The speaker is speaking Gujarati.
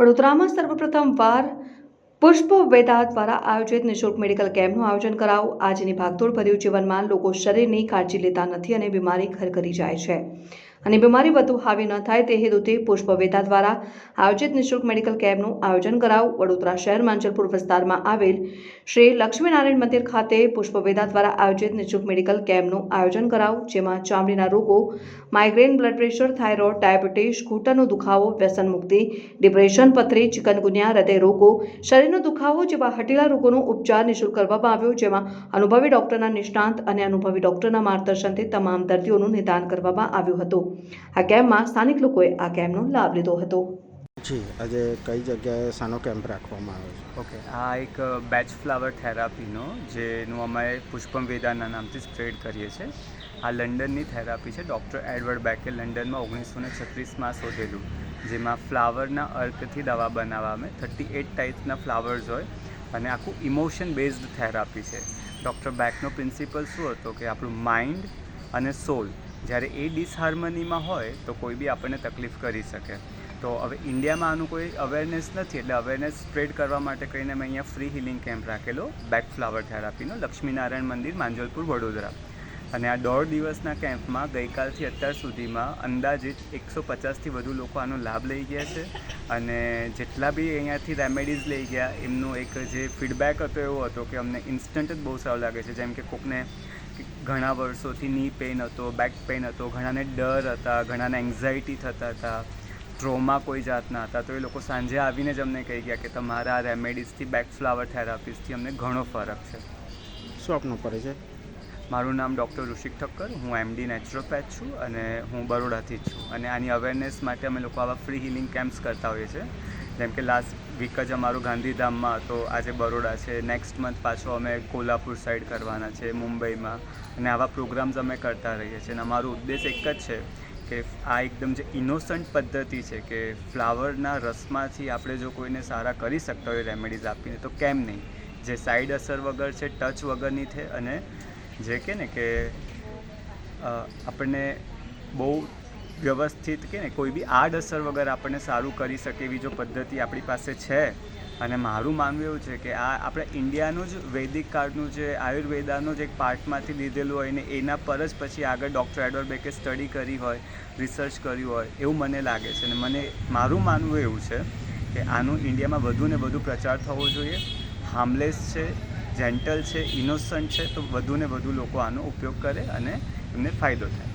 વડોદરામાં સર્વપ્રથમ વાર પુષ્પ વેદા દ્વારા આયોજિત નિઃશુલ્ક મેડિકલ કેમ્પનું આયોજન કરાવું. આજની ભાગદોડ ભર્યું જીવનમાં લોકો શરીરની કાળજી લેતા નથી અને બીમારી ઘર કરી જાય છે. અને બીમારી વધુ હાવી ન થાય તે હેતુથી પુષ્પવેદા દ્વારા આયોજિત નિઃશુલ્ક મેડિકલ કેમ્પનું આયોજન કરાવ વડોદરા શહેર માંજલપુર વિસ્તારમાં આવેલ શ્રી લક્ષ્મીનારાયણ મંદિર ખાતે પુષ્પવેદા દ્વારા આયોજિત નિઃશુલ્ક મેડિકલ કેમ્પનું આયોજન કરાવ, જેમાં ચામડીના રોગો, migraine blood pressure, thyroid, diabetes, ઘૂંટણનો દુખાવો, વ્યસન મુક્તિ, ડિપ્રેશન પથરી, ચિકનગુનિયા હૃદય રોગો શરીરનો દુખાવો જેવા હટીલા રોગોનો ઉપચાર નિઃશુલ્ક કરવામાં આવ્યો, જેમાં અનુભવી ડોક્ટરના નિષ્ણાંત અને અનુભવી ડોક્ટરના માર્ગદર્શનથી તમામ દર્દીઓનું નિદાન કરવામાં આવ્યું હતું. આ કેમ્પમાં સ્થાનિક લોકોએ આ કેમ્પનો લાભ લીધો હતો. જી આજે કઈ જગ્યાએ સાનો કેમ્પ રાખવામાં આવ્યો છે? ઓકે આ એક બેચ ફ્લાવર થેરાપીનો જેનું અમે પુષ્પમ વેદાના નામથી સ્પ્રેડ કરીએ છીએ. આ લંડનની થેરાપી છે ડૉક્ટર એડવર્ડ બેકે લંડનમાં ઓગણીસો ને છત્રીસમાં શોધેલું જેમાં ફ્લાવરના અર્કથી દવા બનાવવામાં થર્ટી એટ ટાઈપ્સના ફ્લાવર્સ હોય અને આખું ઇમોશન બેઝડ થેરાપી છે. ડૉક્ટર બેકનો પ્રિન્સિપલ શું હતો કે આપણું માઇન્ડ અને સોલ જ્યારે એ ડિસહાર્મનીમાં હોય તો કોઈ બી આપણને તકલીફ કરી શકે. તો હવે ઇન્ડિયામાં આનું કોઈ અવેરનેસ નથી, એટલે અવેરનેસ સ્પ્રેડ કરવા માટે કહીને મેં અહીંયા ફ્રી હિલિંગ કેમ્પ રાખેલો બેક ફ્લાવર થેરાપીનો લક્ષ્મીનારાયણ મંદિર, માંજલપુર, વડોદરા. અને આ દોઢ દિવસના કેમ્પમાં ગઈકાલથી અત્યાર સુધીમાં અંદાજિત એકસો પચાસથી વધુ લોકો આનો લાભ લઈ ગયા છે. અને જેટલા બી અહીંયાથી રેમેડીઝ લઈ ગયા, એમનું એક જે ફીડબેક હતો એવો હતો કે અમને ઇન્સ્ટન્ટ જ બહુ સારું લાગે છે. જેમ કે કોકને ઘણા વર્ષોથી ની પેઇન હતો બેક પેઇન હતો ઘણાને ડર હતા ઘણાને એન્ઝાયટી થતા હતા ટ્રોમા કોઈ જાતના હતા. તો એ લોકો સાંજે આવીને જ અમને કહી ગયા કે તમારા રેમેડીઝથી બેક ફ્લાવર થેરાપીસથી અમને ઘણો ફરક છે. શું આપનો પરિચય મારું નામ ડૉક્ટર ઋષિક ઠક્કર હું એમડી નેચરોપેથ છું અને હું બરોડાથી જ છું. અને આની અવેરનેસ માટે અમે લોકો આવા ફ્રી હિલિંગ કેમ્પ્સ કરતા હોઈએ છીએ. જેમ કે લાસ્ટ વીક જ અમારું ગાંધીધામમાં હતો આજે બરોડા છે. નેક્સ્ટ મંથ પાછો અમે કોલ્હાપુર સાઈડ કરવાના છે, મુંબઈમાં. અને આવા પ્રોગ્રામ્સ અમે કરતા રહીએ છીએ. અને અમારો ઉદ્દેશ એક જ છે કે આ એકદમ જે ઇનોસન્ટ પદ્ધતિ છે કે ફ્લાવરના રસમાંથી આપણે જો કોઈને સારા કરી શકતા હોય રેમેડીઝ આપીને, તો કેમ નહીં? જે સાઈડ અસર વગર છે ટચ વગરની છે અને જે કે ને કે આપણને બહુ વ્યવસ્થિત કે ને કોઈ બી આડઅસર વગર આપણને સારું કરી શકે એવી જો પદ્ધતિ આપણી પાસે છે. અને મારું માનવું એવું છે કે આ આપણે ઇન્ડિયાનું જ વૈદિક કાળનું જે આયુર્વેદાનું જ એક પાર્ટમાંથી લીધેલું હોય ને એના પર જ પછી આગળ ડૉક્ટર એડવર્ડ બેકે સ્ટડી કરી હોય, રિસર્ચ કર્યું હોય, એવું મને લાગે છે. અને મને, મારું માનવું એવું છે કે આનું ઇન્ડિયામાં વધુ ને વધુ પ્રચાર થવો જોઈએ. હાર્મલેસ છે, જેન્ટલ છે, ઇનોસન્ટ છે, તો વધુ ને વધુ લોકો આનો ઉપયોગ કરે અને એમને ફાયદો થાય.